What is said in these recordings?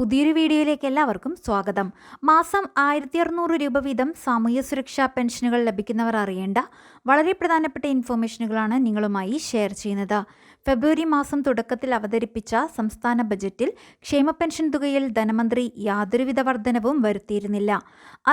പുതിയൊരു വീഡിയോയിലേക്ക് എല്ലാവർക്കും സ്വാഗതം. മാസം ആയിരത്തി അറുന്നൂറ് രൂപ വീതം സാമൂഹ്യ സുരക്ഷാ പെൻഷനുകൾ ലഭിക്കുന്നവർ അറിയേണ്ട വളരെ പ്രധാനപ്പെട്ട ഇൻഫോർമേഷനുകളാണ് നിങ്ങളുമായി ഷെയർ ചെയ്യുന്നത്. ഫെബ്രുവരി മാസം തുടക്കത്തിൽ അവതരിപ്പിച്ച സംസ്ഥാന ബജറ്റിൽ ക്ഷേമ പെൻഷൻ തുകയിൽ ധനമന്ത്രി യാതൊരുവിധ വർധനവും വരുത്തിയിരുന്നില്ല.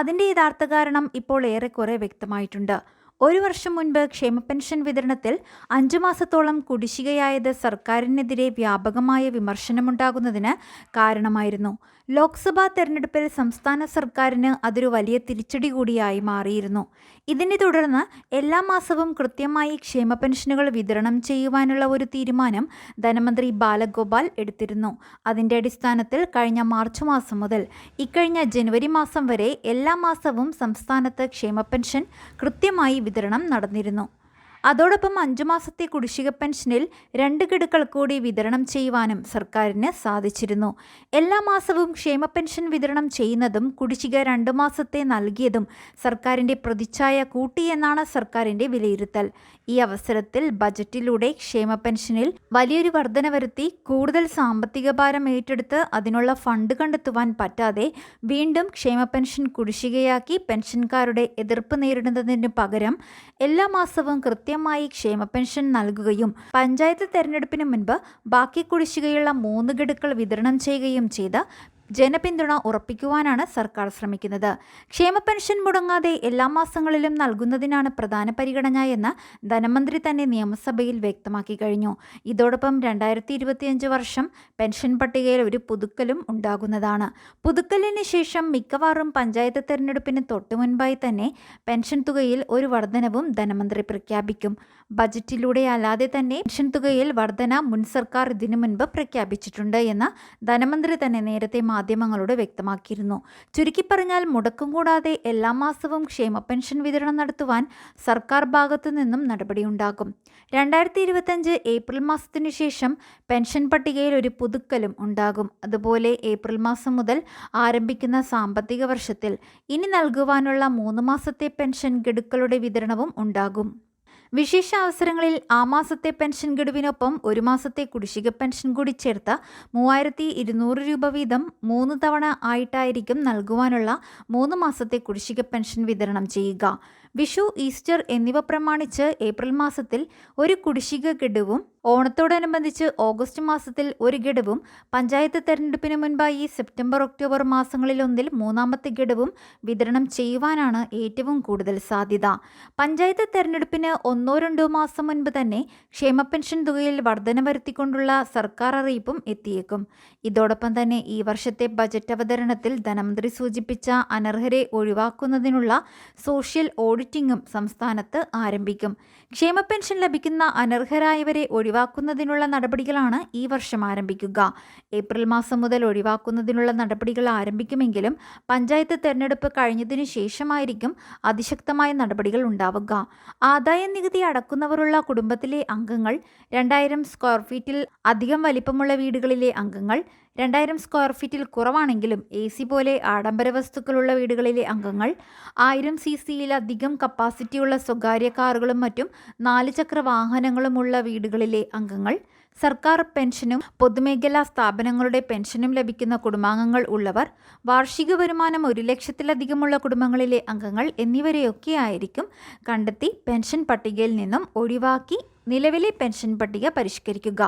അതിന്റെ യഥാർത്ഥ കാരണം ഇപ്പോൾ ഏറെക്കുറെ വ്യക്തമായിട്ടുണ്ട്. ഒരു വർഷം മുൻപ് ക്ഷേമ പെൻഷൻ വിതരണത്തിൽ അഞ്ചു മാസത്തോളം കുടിശ്ശികയായത് സർക്കാരിനെതിരെ വ്യാപകമായ വിമർശനമുണ്ടാകുന്നതിന് കാരണമായിരുന്നു. ലോക്സഭാ തെരഞ്ഞെടുപ്പിൽ സംസ്ഥാന സർക്കാരിന് അതൊരു വലിയ തിരിച്ചടി കൂടിയായി മാറിയിരുന്നു. ഇതിനെ തുടർന്ന് എല്ലാ മാസവും കൃത്യമായി ക്ഷേമ പെൻഷനുകൾ വിതരണം ചെയ്യുവാനുള്ള ഒരു തീരുമാനം ധനമന്ത്രി ബാലഗോപാൽ എടുത്തിരുന്നു. അതിന്റെ അടിസ്ഥാനത്തിൽ കഴിഞ്ഞ മാർച്ച് മാസം മുതൽ ഇക്കഴിഞ്ഞ ജനുവരി മാസം വരെ എല്ലാ മാസവും സംസ്ഥാനത്ത് ക്ഷേമ പെൻഷൻ കൃത്യമായി വിതരണം നടന്നിരുന്നു അതോടൊപ്പം അഞ്ചു മാസത്തെ കുടിശ്ശിക പെൻഷനിൽ രണ്ട് ഗഡുക്കൾ കൂടി വിതരണം ചെയ്യുവാനും സർക്കാരിന് സാധിച്ചിരുന്നു. എല്ലാ മാസവും ക്ഷേമ പെൻഷൻ വിതരണം ചെയ്യുന്നതും കുടിശ്ശിക രണ്ടു മാസത്തെ നൽകിയതും സർക്കാരിന്റെ പ്രതിച്ഛായ കൂട്ടിയെന്നാണ് സർക്കാരിന്റെ വിലയിരുത്തൽ. ഈ അവസരത്തിൽ ബജറ്റിലൂടെ ക്ഷേമ പെൻഷനിൽ വലിയൊരു വർധന വരുത്തി കൂടുതൽ സാമ്പത്തിക ഭാരം ഏറ്റെടുത്ത് അതിനുള്ള ഫണ്ട് കണ്ടെത്തുവാൻ പറ്റാതെ വീണ്ടും ക്ഷേമ പെൻഷൻ കുടിശ്ശികയാക്കി പെൻഷൻകാരുടെ എതിർപ്പ് നേരിടുന്നതിന് പകരം എല്ലാ മാസവും കൃത്യമായി ക്ഷേമ പെൻഷൻ നൽകുകയും പഞ്ചായത്ത് തെരഞ്ഞെടുപ്പിന് മുൻപ് ബാക്കി കുടിശ്ശികയുള്ള മൂന്ന് ഗഡുക്കൾ വിതരണം ചെയ്യുകയും ചെയ്ത ജനപിന്തുണ ഉറപ്പിക്കുവാനാണ് സർക്കാർ ശ്രമിക്കുന്നത്. ക്ഷേമ പെൻഷൻ മുടങ്ങാതെ എല്ലാ മാസങ്ങളിലും നൽകുന്നതിനാണ് പ്രധാന പരിഗണന എന്ന് ധനമന്ത്രി തന്നെ നിയമസഭയിൽ വ്യക്തമാക്കി കഴിഞ്ഞു. ഇതോടൊപ്പം രണ്ടായിരത്തി ഇരുപത്തിയഞ്ച് വർഷം പെൻഷൻ പട്ടികയിൽ ഒരു പുതുക്കലും ഉണ്ടാകുന്നതാണ്. പുതുക്കലിന് ശേഷം മിക്കവാറും പഞ്ചായത്ത് തെരഞ്ഞെടുപ്പിന് തൊട്ടു മുൻപായി തന്നെ പെൻഷൻ തുകയിൽ ഒരു വർധനവും ധനമന്ത്രി പ്രഖ്യാപിക്കും. ബജറ്റിലൂടെ അല്ലാതെ തന്നെ പെൻഷൻ തുകയിൽ വർധന മുൻ സർക്കാർ ഇതിനു മുൻപ് പ്രഖ്യാപിച്ചിട്ടുണ്ട് എന്ന് ധനമന്ത്രി തന്നെ നേരത്തെ മാധ്യമങ്ങളോട് വ്യക്തമാക്കിയിരുന്നു. ചുരുക്കി പറഞ്ഞാൽ മുടക്കം കൂടാതെ എല്ലാ മാസവും ക്ഷേമ പെൻഷൻ വിതരണം നടത്തുവാൻ സർക്കാർ ഭാഗത്തു നിന്നും നടപടിയുണ്ടാകും. രണ്ടായിരത്തി ഇരുപത്തഞ്ച് ഏപ്രിൽ മാസത്തിനു ശേഷം പെൻഷൻ പട്ടികയിൽ ഒരു പുതുക്കലും ഉണ്ടാകും. അതുപോലെ ഏപ്രിൽ മാസം മുതൽ ആരംഭിക്കുന്ന സാമ്പത്തിക വർഷത്തിൽ ഇനി നൽകുവാനുള്ള മൂന്ന് മാസത്തെ പെൻഷൻ ഗഡുക്കളുടെ വിതരണവും ഉണ്ടാകും. വിശേഷ അവസരങ്ങളിൽ ആ മാസത്തെ പെൻഷൻ ഗഡുവിനൊപ്പം ഒരു മാസത്തെ കുടിശ്ശിക പെൻഷൻ കൂടി ചേർത്ത് മൂവായിരത്തി ഇരുന്നൂറ് രൂപ വീതം മൂന്ന് തവണ ആയിട്ടായിരിക്കും നൽകുവാനുള്ള മൂന്ന് മാസത്തെ കുടിശ്ശിക പെൻഷൻ വിതരണം ചെയ്യുക. വിഷു ഈസ്റ്റർ എന്നിവ പ്രമാണിച്ച് ഏപ്രിൽ മാസത്തിൽ ഒരു കുടിശ്ശിക ഗഡുവും ഓണത്തോടനുബന്ധിച്ച് ഓഗസ്റ്റ് മാസത്തിൽ ഒരു ഗഡുവും പഞ്ചായത്ത് തെരഞ്ഞെടുപ്പിന് മുൻപായി സെപ്റ്റംബർ ഒക്ടോബർ മാസങ്ങളിലൊന്നിൽ മൂന്നാമത്തെ ഗഡുവും വിതരണം ചെയ്യുവാനാണ് ഏറ്റവും കൂടുതൽ സാധ്യത. പഞ്ചായത്ത് തെരഞ്ഞെടുപ്പിന് ഒന്നോ രണ്ടോ മാസം മുൻപ് തന്നെ ക്ഷേമ പെൻഷൻ തുകയിൽ വർധന വരുത്തിക്കൊണ്ടുള്ള സർക്കാർ അറിയിപ്പും എത്തിയേക്കും. ഇതോടൊപ്പം തന്നെ ഈ വർഷത്തെ ബജറ്റ് അവതരണത്തിൽ ധനമന്ത്രി സൂചിപ്പിച്ച അനർഹരെ ഒഴിവാക്കുന്നതിനുള്ള സോഷ്യൽ ഓഡിറ്റിംഗും സംസ്ഥാനത്ത് ആരംഭിക്കും. ക്ഷേമ പെൻഷൻ ലഭിക്കുന്ന അനർഹരായവരെ ഒഴിവാക്കുന്നതിനുള്ള നടപടികളാണ് ഈ വർഷം ആരംഭിക്കുക. ഏപ്രിൽ മാസം മുതൽ ഒഴിവാക്കുന്നതിനുള്ള നടപടികൾ ആരംഭിക്കുമെങ്കിലും പഞ്ചായത്ത് തെരഞ്ഞെടുപ്പ് കഴിഞ്ഞതിനു ശേഷമായിരിക്കും അതിശക്തമായ നടപടികൾ ഉണ്ടാവുക. ആദായ നികുതി അടക്കുന്നവരുള്ള കുടുംബത്തിലെ അംഗങ്ങൾ രണ്ടായിരം സ്ക്വയർ ഫീറ്റിൽ അധികം വലിപ്പമുള്ള വീടുകളിലെ അംഗങ്ങൾ രണ്ടായിരം സ്ക്വയർ ഫീറ്റിൽ കുറവാണെങ്കിലും എ സി പോലെ ആഡംബര വസ്തുക്കളുള്ള വീടുകളിലെ അംഗങ്ങൾ ആയിരം സി സിയിലധികം കപ്പാസിറ്റിയുള്ള സ്വകാര്യ കാറുകളും മറ്റും നാല് ചക്ര വാഹനങ്ങളുമുള്ള വീടുകളിലെ അംഗങ്ങൾ സർക്കാർ പെൻഷനും പൊതുമേഖലാ സ്ഥാപനങ്ങളുടെ പെൻഷനും ലഭിക്കുന്ന കുടുംബാംഗങ്ങൾ ഉള്ളവർ വാർഷിക വരുമാനം ഒരു ലക്ഷത്തിലധികമുള്ള കുടുംബങ്ങളിലെ അംഗങ്ങൾ എന്നിവരെയൊക്കെ ആയിരിക്കും കണ്ടെത്തി പെൻഷൻ പട്ടികയിൽ നിന്നും ഒഴിവാക്കി നിലവിലെ പെൻഷൻ പട്ടിക പരിഷ്കരിക്കുക.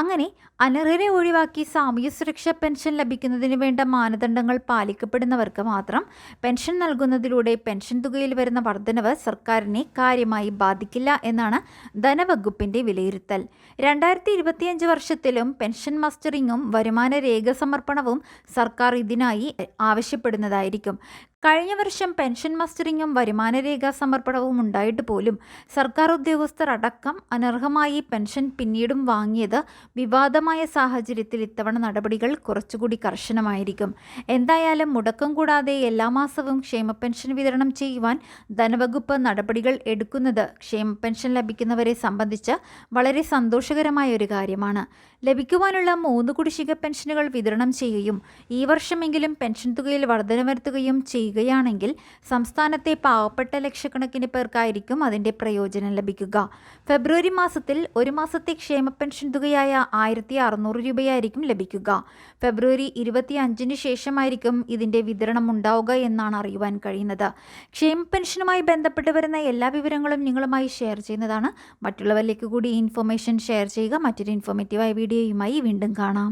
അങ്ങനെ അനർഹരെ ഒഴിവാക്കി സാമൂഹ്യ സുരക്ഷ പെൻഷൻ ലഭിക്കുന്നതിന് വേണ്ട മാനദണ്ഡങ്ങൾ പാലിക്കപ്പെടുന്നവർക്ക് മാത്രം പെൻഷൻ നൽകുന്നതിലൂടെ പെൻഷൻ തുകയിൽ വരുന്ന വർധനവ് സർക്കാരിനെ കാര്യമായി ബാധിക്കില്ല എന്നാണ് ധനവകുപ്പിന്റെ വിലയിരുത്തൽ. രണ്ടായിരത്തി ഇരുപത്തിയഞ്ച് വർഷത്തിലും പെൻഷൻ മസ്റ്ററിങ്ങും വരുമാന രേഖ സമർപ്പണവും സർക്കാർ ഇതിനായി ആവശ്യപ്പെടുന്നതായിരിക്കും. കഴിഞ്ഞ വർഷം പെൻഷൻ മസ്റ്ററിങ്ങും വരുമാനരേഖാ സമർപ്പണവും ഉണ്ടായിട്ട് പോലും സർക്കാർ ഉദ്യോഗസ്ഥർ അടക്കം അനർഹമായി പെൻഷൻ പിന്നീടും വാങ്ങിയത് വിവാദമായ സാഹചര്യത്തിൽ ഇത്തവണ നടപടികൾ കുറച്ചുകൂടി കർശനമായിരിക്കും. എന്തായാലും മുടക്കം കൂടാതെ എല്ലാ മാസവും ക്ഷേമ പെൻഷൻ വിതരണം ചെയ്യുവാൻ ധനവകുപ്പ് നടപടികൾ എടുക്കുന്നത് ക്ഷേമ പെൻഷൻ ലഭിക്കുന്നവരെ സംബന്ധിച്ച് വളരെ സന്തോഷകരമായ ഒരു കാര്യമാണ്. ലഭിക്കുവാനുള്ള മൂന്ന് കുടിശ്ശിക പെൻഷനുകൾ വിതരണം ചെയ്യുകയും ഈ വർഷമെങ്കിലും പെൻഷൻ തുകയിൽ വർധന വരുത്തുകയും ചെയ്യുക ചെയ്യുകയാണെങ്കിൽ സംസ്ഥാനത്തെ പാവപ്പെട്ട ലക്ഷക്കണക്കിന് പേർക്കായിരിക്കും അതിന്റെ പ്രയോജനം ലഭിക്കുക. ഫെബ്രുവരി മാസത്തിൽ ഒരു മാസത്തെ ക്ഷേമ പെൻഷൻ തുകയായ ആയിരത്തി അറുന്നൂറ് രൂപയായിരിക്കും ലഭിക്കുക. ഫെബ്രുവരി ഇരുപത്തി അഞ്ചിന് ശേഷമായിരിക്കും ഇതിന്റെ വിതരണം ഉണ്ടാവുക എന്നാണ് അറിയുവാൻ കഴിയുന്നത്. ക്ഷേമ പെൻഷനുമായി ബന്ധപ്പെട്ട് വരുന്ന എല്ലാ വിവരങ്ങളും നിങ്ങളുമായി ഷെയർ ചെയ്യുന്നതാണ്. മറ്റുള്ളവരിലേക്ക് കൂടി ഇൻഫർമേഷൻ ഷെയർ ചെയ്യുക. മറ്റൊരു ഇൻഫോർമേറ്റീവായ വീഡിയോയുമായി വീണ്ടും കാണാം.